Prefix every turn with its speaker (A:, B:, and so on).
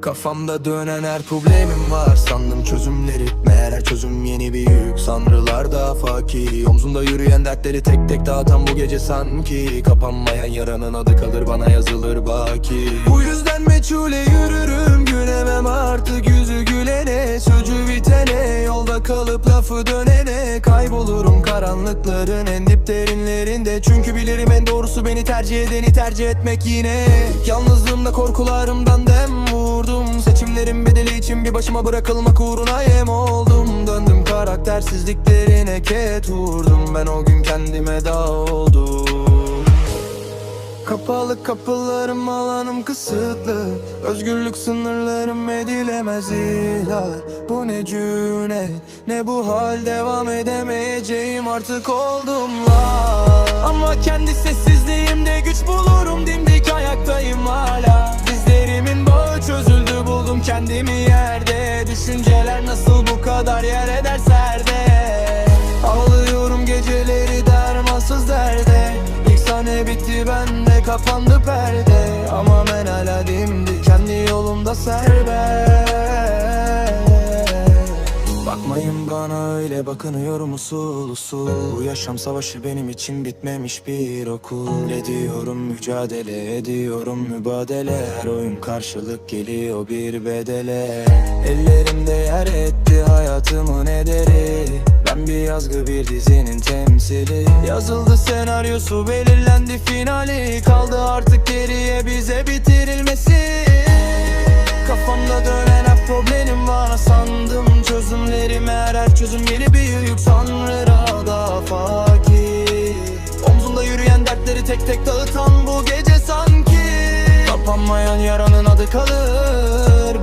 A: Kafamda dönen her problemim var. Sandım çözümleri Meğer her çözüm yeni bir yük. Sanrılarda fakir. Omzumda yürüyen dertleri tek tek dağıtan bu gece sanki. Kapanmayan yaranın adı kalır bana yazılır baki. Bu yüzden meçhule yürürüm Gülemem artık yüzü gülene. Sözü bitene Yolda kalıp lafı Kaybolurum karanlıkların en dip derinlerinde. Çünkü bilirim en doğrusu beni tercih edeni tercih etmek yine. Yalnızlığımda korkularımdan dem vurdum. Seçimlerin bedeli için bir başıma bırakılmak uğruna yem oldum. Döndüm karaktersizliklerine ket vurdum. Ben o gün kendime dağ oldum. Kapalı kapılarım alanım kısıtlı Özgürlük sınırlarım edilemez ihlal. Bu ne cüret ne bu hal? Devam edemeyeceğim artık oldum la Ama kendi sessizliğimde güç bulurum dimdik ayaktayım hala. Dizlerimin bağı çözüldü buldum kendimi yerde. Düşünceler nasıl bu kadar yer eder kapandı perde. Ama ben hala dimdik kendi yolumda serbest. Bakmayın bana öyle bakınıyorum usul usul? Bu yaşam savaşı benim için bitmemiş bir okul. Ediyorum mücadele ediyorum mübadele. Her oyun karşılık geliyor bir bedele. Ellerimde yer etti hayatımın ederi yazgı bir dizinin temsili. Yazıldı senaryosu belirlendi finali. Kaldı artık geriye bize bitirilmesi. Kafamda dönen hep problemim var. Sandım Çözümlerim. Her her çözüm yeni bir yük Sanrıda fakir. Omzumda yürüyen dertleri tek tek dağıtan bu gece sanki. Kapanmayan yaranın adı kalır